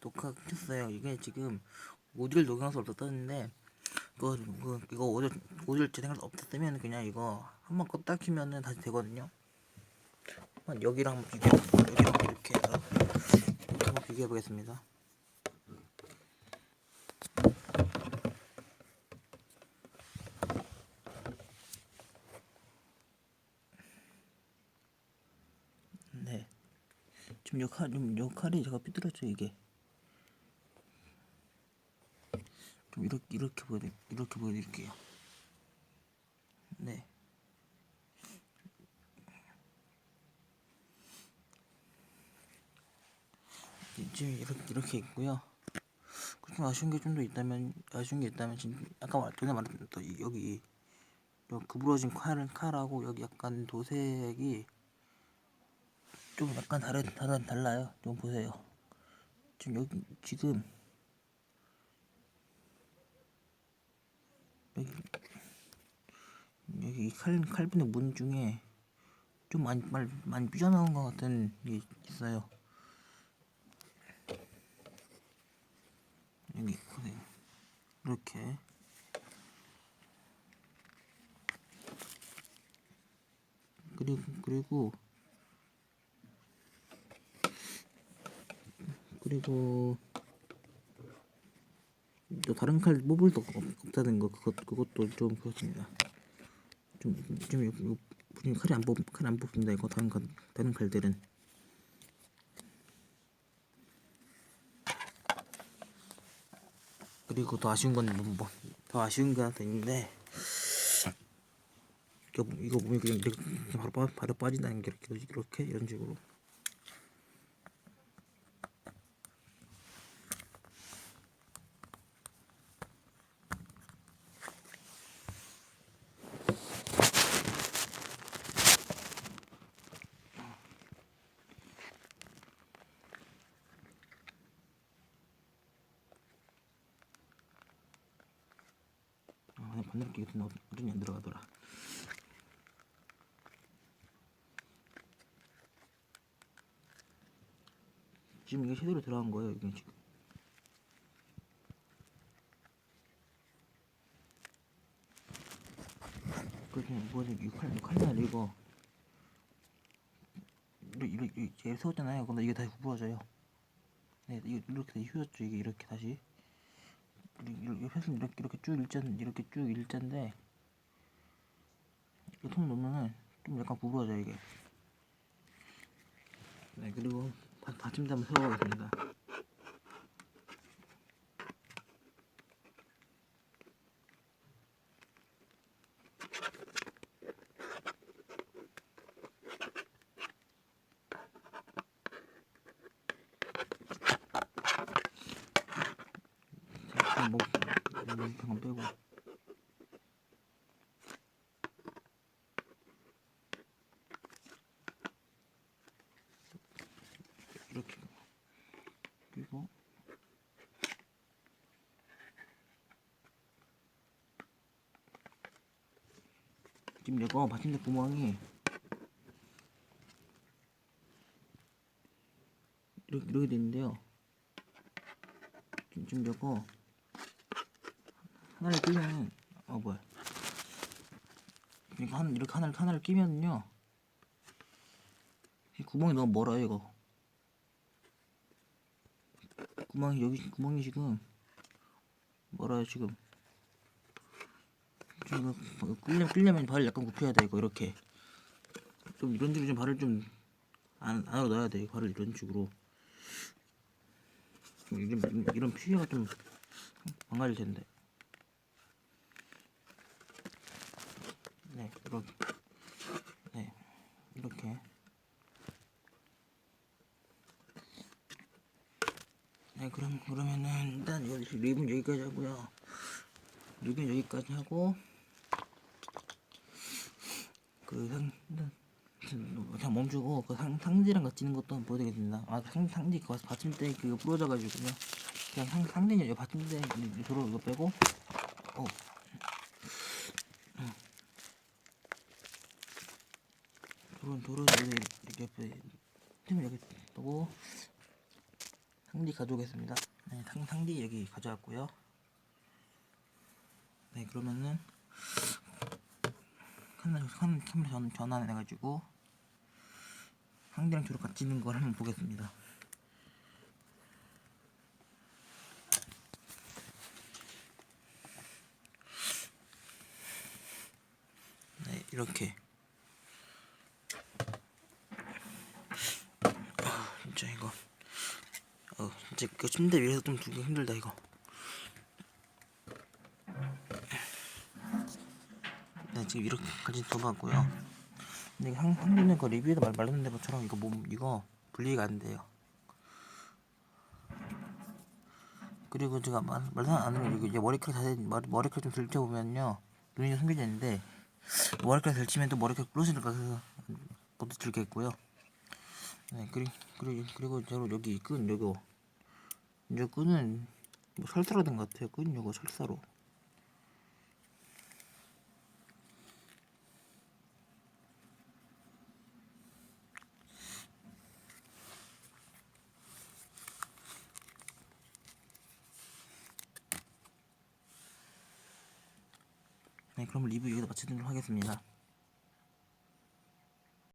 녹화 켰어요. 이게 지금 오디오를 녹음할 수 없었는데 그거 그, 이거 오디오 오디오를 재생할 수 없었으면 그냥 이거 한번 껐다 키면은 다시 되거든요. 한번 여기랑 비교 여기랑 이렇게 해서 한번 비교해 보겠습니다. 네. 지금 역할 좀 역할이 제가 삐뚤었죠 이게. 좀 이렇게 이렇게 보여 이렇게 보여드릴게요. 네. 지금 이렇게 이렇게 있고요. 좀 아쉬운 게 좀 더 있다면 아쉬운 게 있다면 지금 아까 말 전에 말했던 여기 요 구부러진 칼 칼하고 여기 약간 도색이 좀 약간 다른 다른 달라요. 좀 보세요. 지금 여기 지금 여기 여기 이칼 칼빈의 문 중에 좀 많이 많이, 많이 삐져나온 것 같은 게 있어요. 여기 보세요. 이렇게 그리고 그리고 그리고 또 다른 칼 뽑을 수 없- 없다는 거 그것 그것도 좀 그렇습니다. 좀좀 분이 칼이 안 뽑, 칼안 뽑힌다 이거 다른 칼 다른 칼들은 그리고 더 아쉬운 건 뭐 더 아쉬운 게 하나 더 있는데 이거 이거 보면 그냥 바로 빠, 바로 빠진다는 게 이렇게 이렇게 이런 식으로 아, 그냥 끼고 나 어른이 안 들어가더라. 지금 이게 제대로 들어간 거예요, 이게 지금. 그렇게 뭐지, 이 칼, 이 칼날 이거. 이렇게, 세웠잖아요. 근데 이게 다시 구부러져요. 네, 이거 이렇게 휘었죠, 이게 이렇게 다시. 이렇게 회선 이렇게 이렇게 쭉 일자 이렇게 쭉 일자인데 이렇게 통 놓으면은 좀 약간 구부러져 이게. 네 그리고 바, 받침대 한번 세워보겠습니다. 자, 목, 목 방금 빼고. 이렇게. 그리고. 지금 이거 받침대 구멍이 이렇게, 이렇게 되는데요. 지금 이거 하나를 끼면 어 뭐야. 이렇게 한 이렇게 하나를 하나를 끼면요 이 구멍이 너무 멀어요 이거. 구멍이 여기 구멍이 지금 멀어요 지금. 지금 끌려 끌려면 발을 약간 굽혀야 돼 이거 이렇게. 좀 이런 식으로 좀 발을 좀 안, 안으로 넣어야 돼 발을 이런 식으로. 좀 이런 이런 피해가 좀 망가질 텐데 네, 이렇게. 네, 이렇게. 네, 그럼, 그러면은, 일단, 여기, 립은 여기까지 하고요. 립은 여기까지 하고, 그, 상, 그냥 멈추고, 그 상, 상지랑 같이 있는 것도 한번 보여드리겠습니다. 아, 상, 상지, 그 받침대 그거 부러져가지고요. 그냥 상, 상지는 여기 받침대, 도로 이거 빼고, 어, 도로 도로 여기 두고 상디 가져오겠습니다. 네, 상, 상디 여기 가져왔고요. 네, 그러면은 카메라 카메라 전 전환해 가지고 상디랑 저랑 같이 있는 걸 한번 보겠습니다. 네, 이렇게. 아, 진짜 이거. 어, 그 침대 위에서 좀 두기 힘들다 이거. 네, 지금 이렇게까지 써봤고요. 근데 한 한국에 그 리뷰에도 말 말했는데 것처럼 이거 몸 이거 분리가 안 돼요. 그리고 제가 말 말도 안 하는 게 이제 머리카락 자세 머리 머리카락 좀 들쳐 보면요 눈이 좀 숨겨지는데 머리카락 들치면 또 머리카락 부러지니까 그래서 못 들겠고요. 네, 그리 그리고 그리고 저로 여기 끈 요거 요 끈은 뭐 설사로 된 것 같아요. 끈 요거 설사로. 네, 그럼 리뷰 여기다 마치도록 하겠습니다.